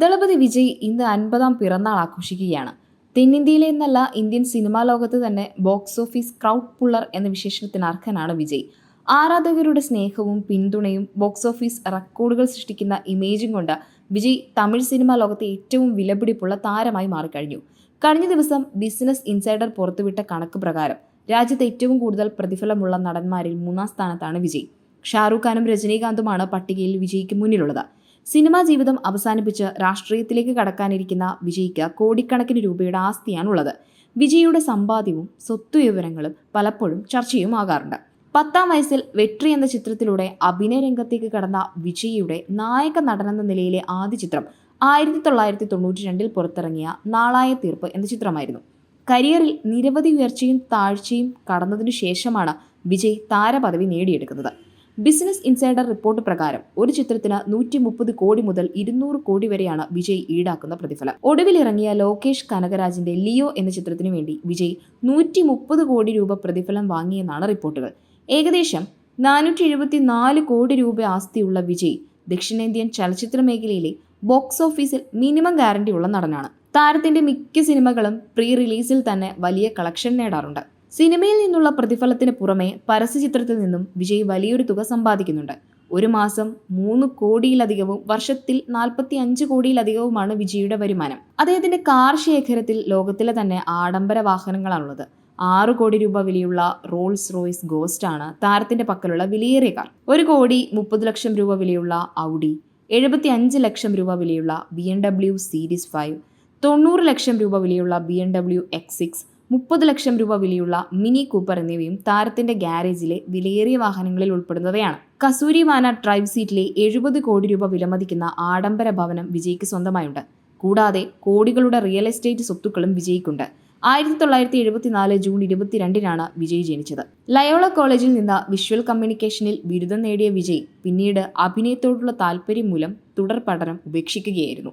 ദളപതി വിജയ് ഇന്ന് അൻപതാം പിറന്നാൾ ആഘോഷിക്കുകയാണ്. തെന്നിന്ത്യയിലെ എന്നല്ല ഇന്ത്യൻ സിനിമാ ലോകത്ത് തന്നെ ബോക്സ് ഓഫീസ് ക്രൗഡ് പുള്ളർ എന്ന വിശേഷണത്തിന് അർഹനാണ് വിജയ്. ആരാധകരുടെ സ്നേഹവും പിന്തുണയും ബോക്സ് ഓഫീസ് റെക്കോർഡുകൾ സൃഷ്ടിക്കുന്ന ഇമേജും കൊണ്ട് വിജയ് തമിഴ് സിനിമാ ലോകത്തെ ഏറ്റവും വിലപിടിപ്പുള്ള താരമായി മാറിക്കഴിഞ്ഞു. കഴിഞ്ഞ ദിവസം ബിസിനസ് ഇൻസൈഡർ പുറത്തുവിട്ട കണക്ക് പ്രകാരം രാജ്യത്ത് ഏറ്റവും കൂടുതൽ പ്രതിഫലമുള്ള നടന്മാരിൽ മൂന്നാം സ്ഥാനത്താണ് വിജയ്. ഷാറൂഖ് ഖാനും രജനീകാന്തുമാണ് പട്ടികയിൽ വിജയിക്ക് മുന്നിലുള്ളത്. സിനിമാ ജീവിതം അവസാനിപ്പിച്ച് രാഷ്ട്രീയത്തിലേക്ക് കടക്കാനിരിക്കുന്ന വിജയ്ക്ക് കോടിക്കണക്കിന് രൂപയുടെ ആസ്തിയാണുള്ളത്. വിജയുടെ സമ്പാദ്യവും സ്വത്ത് വിവരങ്ങളും പലപ്പോഴും ചർച്ചയുമാകാറുണ്ട് പത്താം വയസ്സിൽ വെട്രി എന്ന ചിത്രത്തിലൂടെ അഭിനയ രംഗത്തേക്ക് കടന്ന വിജയിയുടെ നായക നടനെന്ന നിലയിലെ ആദ്യ ചിത്രം ആയിരത്തി തൊള്ളായിരത്തി തൊണ്ണൂറ്റി രണ്ടിൽ പുറത്തിറങ്ങിയ നാളായ തീർപ്പ് എന്ന ചിത്രമായിരുന്നു. കരിയറിൽ നിരവധി ഉയർച്ചയും താഴ്ചയും കടന്നതിനു ശേഷമാണ് വിജയ് താരപദവി നേടിയെടുക്കുന്നത്. ബിസിനസ് ഇൻസൈഡർ റിപ്പോർട്ട് പ്രകാരം ഒരു ചിത്രത്തിന് നൂറ്റി മുപ്പത് കോടി മുതൽ ഇരുന്നൂറ് കോടി വരെയാണ് വിജയ് ഈടാക്കുന്ന പ്രതിഫലം. ഒടുവിൽ ഇറങ്ങിയ ലോകേഷ് കനകരാജിന്റെ ലിയോ എന്ന ചിത്രത്തിനു വേണ്ടി വിജയ് നൂറ്റി മുപ്പത് കോടി രൂപ പ്രതിഫലം വാങ്ങിയെന്നാണ് റിപ്പോർട്ടുകൾ. ഏകദേശം നാനൂറ്റി എഴുപത്തി നാല് കോടി രൂപ ആസ്തിയുള്ള വിജയ് ദക്ഷിണേന്ത്യൻ ചലച്ചിത്ര മേഖലയിലെ ബോക്സ് ഓഫീസിൽ മിനിമം ഗ്യാരണ്ടി ഉള്ള നടനാണ്. താരത്തിന്റെ മിക്ക സിനിമകളും പ്രീ റിലീസിൽ തന്നെ വലിയ കളക്ഷൻ നേടാറുണ്ട്. സിനിമയിൽ നിന്നുള്ള പ്രതിഫലത്തിന് പുറമെ പരസ്യചിത്രത്തിൽ നിന്നും വിജയ് വലിയൊരു തുക സമ്പാദിക്കുന്നുണ്ട്. ഒരു മാസം മൂന്ന് കോടിയിലധികവും വർഷത്തിൽ നാൽപ്പത്തി അഞ്ച് കോടിയിലധികവുമാണ് വിജയുടെ വരുമാനം. അദ്ദേഹത്തിന്റെ കാർ ശേഖരത്തിൽ ലോകത്തിലെ തന്നെ ആഡംബര വാഹനങ്ങളാണുള്ളത്. ആറ് കോടി രൂപ വിലയുള്ള റോൾസ് റോയ്സ് ഗോസ്റ്റ് ആണ് താരത്തിന്റെ പക്കലുള്ള വിലയേറിയ കാർ. ഒരു കോടി മുപ്പത് ലക്ഷം രൂപ വിലയുള്ള ഔഡി എഴുപത്തി അഞ്ച് ലക്ഷം രൂപ വിലയുള്ള B M W series five തൊണ്ണൂറ് ലക്ഷം രൂപ വിലയുള്ള B M W X six മുപ്പത് ലക്ഷം രൂപ വിലയുള്ള മിനി കൂപ്പർ എന്നിവയും താരത്തിന്റെ ഗ്യാരേജിലെ വിലയേറിയ വാഹനങ്ങളിൽ ഉൾപ്പെടുന്നവയാണ്. കസൂരി വാന ഡ്രൈവ് സീറ്റിലെ എഴുപത് കോടി രൂപ വിലമതിക്കുന്ന ആഡംബര ഭവനം വിജയ്ക്ക് സ്വന്തമായുണ്ട്. കൂടാതെ കോടികളുടെ റിയൽ എസ്റ്റേറ്റ് സ്വത്തുക്കളും വിജയ്ക്കുണ്ട്. ആയിരത്തി തൊള്ളായിരത്തി എഴുപത്തിനാല് ജൂൺ ഇരുപത്തിരണ്ടിനാണ് വിജയ് ജനിച്ചത്. ലയോള കോളേജിൽ നിന്ന് വിഷ്വൽ കമ്മ്യൂണിക്കേഷനിൽ ബിരുദം നേടിയ വിജയ് പിന്നീട് അഭിനയത്തോടുള്ള താല്പര്യം മൂലം തുടർ പഠനം ഉപേക്ഷിക്കുകയായിരുന്നു.